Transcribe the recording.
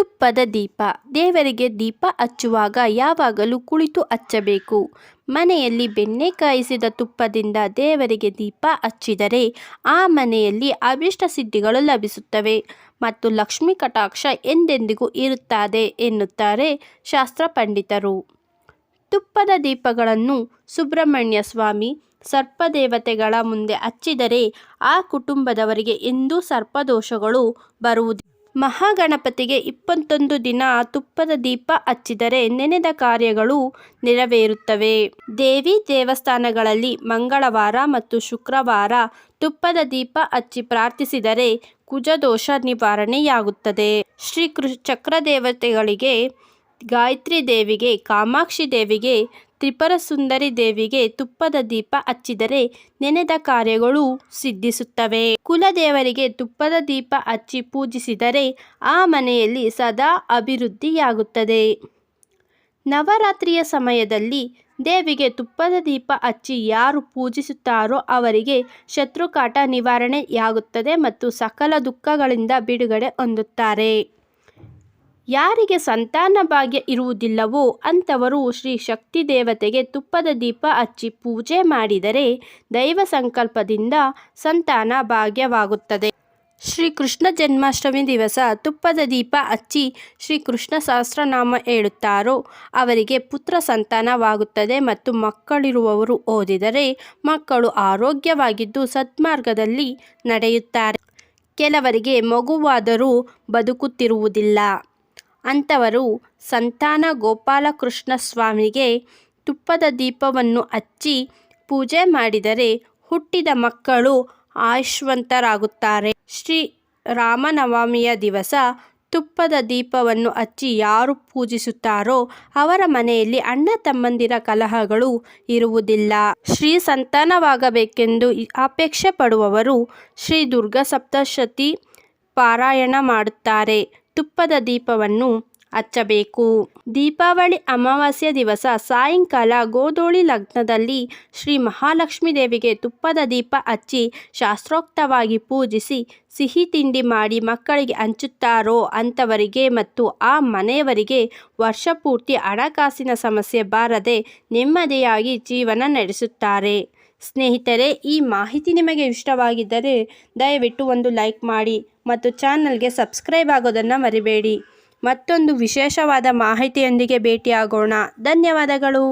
ತುಪ್ಪದ ದೀಪ. ದೇವರಿಗೆ ದೀಪ ಹಚ್ಚುವಾಗ ಯಾವಾಗಲೂ ಕುಳಿತು ಹಚ್ಚಬೇಕು. ಮನೆಯಲ್ಲಿ ಬೆಣ್ಣೆ ಕಾಯಿಸಿದ ತುಪ್ಪದಿಂದ ದೇವರಿಗೆ ದೀಪ ಹಚ್ಚಿದರೆ ಆ ಮನೆಯಲ್ಲಿ ಅಭಿಷ್ಟ ಸಿದ್ಧಿಗಳು ಲಭಿಸುತ್ತವೆ ಮತ್ತು ಲಕ್ಷ್ಮೀ ಕಟಾಕ್ಷ ಎಂದೆಂದಿಗೂ ಇರುತ್ತದೆ ಎನ್ನುತ್ತಾರೆ ಶಾಸ್ತ್ರ ಪಂಡಿತರು. ತುಪ್ಪದ ದೀಪಗಳನ್ನು ಸುಬ್ರಹ್ಮಣ್ಯ ಸ್ವಾಮಿ ಸರ್ಪದೇವತೆಗಳ ಮುಂದೆ ಹಚ್ಚಿದರೆ ಆ ಕುಟುಂಬದವರಿಗೆ ಎಂದೂ ಸರ್ಪದೋಷಗಳು ಬರುವುದಿಲ್ಲ. ಮಹಾಗಣಪತಿಗೆ ಇಪ್ಪತ್ತೊಂದು ದಿನ ತುಪ್ಪದ ದೀಪ ಹಚ್ಚಿದರೆ ನೆನೆದ ಕಾರ್ಯಗಳು ನೆರವೇರುತ್ತವೆ. ದೇವಿ ದೇವಸ್ಥಾನಗಳಲ್ಲಿ ಮಂಗಳವಾರ ಮತ್ತು ಶುಕ್ರವಾರ ತುಪ್ಪದ ದೀಪ ಹಚ್ಚಿ ಪ್ರಾರ್ಥಿಸಿದರೆ ಕುಜದೋಷ ನಿವಾರಣೆಯಾಗುತ್ತದೆ. ಶ್ರೀ ಕೃ ಚಕ್ರದೇವತೆಗಳಿಗೆ, ಗಾಯತ್ರಿ ದೇವಿಗೆ, ಕಾಮಾಕ್ಷಿ ದೇವಿಗೆ ತ್ರಿಪುರ ಸುಂದರಿ ದೇವಿಗೆ ತುಪ್ಪದ ದೀಪ ಹಚ್ಚಿದರೆ ನೆನೆದ ಕಾರ್ಯಗಳು ಸಿದ್ಧಿಸುತ್ತವೆ. ಕುಲದೇವರಿಗೆ ತುಪ್ಪದ ದೀಪ ಹಚ್ಚಿ ಪೂಜಿಸಿದರೆ ಆ ಮನೆಯಲ್ಲಿ ಸದಾ ಅಭಿವೃದ್ಧಿಯಾಗುತ್ತದೆ. ನವರಾತ್ರಿಯ ಸಮಯದಲ್ಲಿ ದೇವಿಗೆ ತುಪ್ಪದ ದೀಪ ಹಚ್ಚಿ ಯಾರು ಪೂಜಿಸುತ್ತಾರೋ ಅವರಿಗೆ ಶತ್ರುಕಾಟ ನಿವಾರಣೆಯಾಗುತ್ತದೆ ಮತ್ತು ಸಕಲ ದುಃಖಗಳಿಂದ ಬಿಡುಗಡೆ ಹೊಂದುತ್ತಾರೆ. ಯಾರಿಗೆ ಸಂತಾನ ಭಾಗ್ಯ ಇರುವುದಿಲ್ಲವೋ ಅಂಥವರು ಶ್ರೀ ಶಕ್ತಿ ದೇವತೆಗೆ ತುಪ್ಪದ ದೀಪ ಹಚ್ಚಿ ಪೂಜೆ ಮಾಡಿದರೆ ದೈವ ಸಂಕಲ್ಪದಿಂದ ಸಂತಾನ ಭಾಗ್ಯವಾಗುತ್ತದೆ. ಶ್ರೀ ಕೃಷ್ಣ ಜನ್ಮಾಷ್ಟಮಿ ದಿವಸ ತುಪ್ಪದ ದೀಪ ಹಚ್ಚಿ ಶ್ರೀ ಕೃಷ್ಣ ಸಹಸ್ರನಾಮ ಹೇಳುತ್ತಾರೋ ಅವರಿಗೆ ಪುತ್ರ ಸಂತಾನವಾಗುತ್ತದೆ ಮತ್ತು ಮಕ್ಕಳಿರುವವರು ಓದಿದರೆ ಮಕ್ಕಳು ಆರೋಗ್ಯವಾಗಿದ್ದು ಸತ್ಮಾರ್ಗದಲ್ಲಿ ನಡೆಯುತ್ತಾರೆ. ಕೆಲವರಿಗೆ ಮಗುವಾದರೂ ಬದುಕುತ್ತಿರುವುದಿಲ್ಲ. ಅಂಥವರು ಸಂತಾನ ಗೋಪಾಲಕೃಷ್ಣ ಸ್ವಾಮಿಗೆ ತುಪ್ಪದ ದೀಪವನ್ನು ಹಚ್ಚಿ ಪೂಜೆ ಮಾಡಿದರೆ ಹುಟ್ಟಿದ ಮಕ್ಕಳು ಆಯುಷ್ವಂತರಾಗುತ್ತಾರೆ. ಶ್ರೀ ರಾಮನವಮಿಯ ದಿವಸ ತುಪ್ಪದ ದೀಪವನ್ನು ಹಚ್ಚಿ ಯಾರು ಪೂಜಿಸುತ್ತಾರೋ ಅವರ ಮನೆಯಲ್ಲಿ ಅಣ್ಣ ತಮ್ಮಂದಿರ ಕಲಹಗಳು ಇರುವುದಿಲ್ಲ. ಶ್ರೀ ಸಂತಾನವಾಗಬೇಕೆಂದು ಅಪೇಕ್ಷೆ ಪಡುವವರು ಶ್ರೀ ದುರ್ಗಾ ಸಪ್ತಶತಿ ಪಾರಾಯಣ ಮಾಡುತ್ತಾರೆ. ತುಪ್ಪದ ದೀಪವನ್ನು ಹಚ್ಚಬೇಕು. ದೀಪಾವಳಿ ಅಮಾವಾಸ್ಯೆ ದಿವಸ ಸಾಯಂಕಾಲ ಗೋಧೂಳಿ ಲಗ್ನದಲ್ಲಿ ಶ್ರೀ ಮಹಾಲಕ್ಷ್ಮೀ ದೇವಿಗೆ ತುಪ್ಪದ ದೀಪ ಹಚ್ಚಿ ಶಾಸ್ತ್ರೋಕ್ತವಾಗಿ ಪೂಜಿಸಿ ಸಿಹಿ ತಿಂಡಿ ಮಾಡಿ ಮಕ್ಕಳಿಗೆ ಹಂಚುತ್ತಾರೋ ಅಂಥವರಿಗೆ ಮತ್ತು ಆ ಮನೆಯವರಿಗೆ ವರ್ಷಪೂರ್ತಿ ಹಣಕಾಸಿನ ಸಮಸ್ಯೆ ಬಾರದೆ ನೆಮ್ಮದಿಯಾಗಿ ಜೀವನ ನಡೆಸುತ್ತಾರೆ. ಸ್ನೇಹಿತರೆ, ಈ ಮಾಹಿತಿ ನಿಮಗೆ ಇಷ್ಟವಾಗಿದ್ದರೆ ದಯವಿಟ್ಟು ಒಂದು ಲೈಕ್ ಮಾಡಿ ಮತ್ತು ಚಾನಲ್ಗೆ ಸಬ್ಸ್ಕ್ರೈಬ್ ಆಗೋದನ್ನು ಮರಿಬೇಡಿ. ಮತ್ತೊಂದು ವಿಶೇಷವಾದ ಮಾಹಿತಿಯೊಂದಿಗೆ ಭೇಟಿಯಾಗೋಣ. ಧನ್ಯವಾದಗಳು.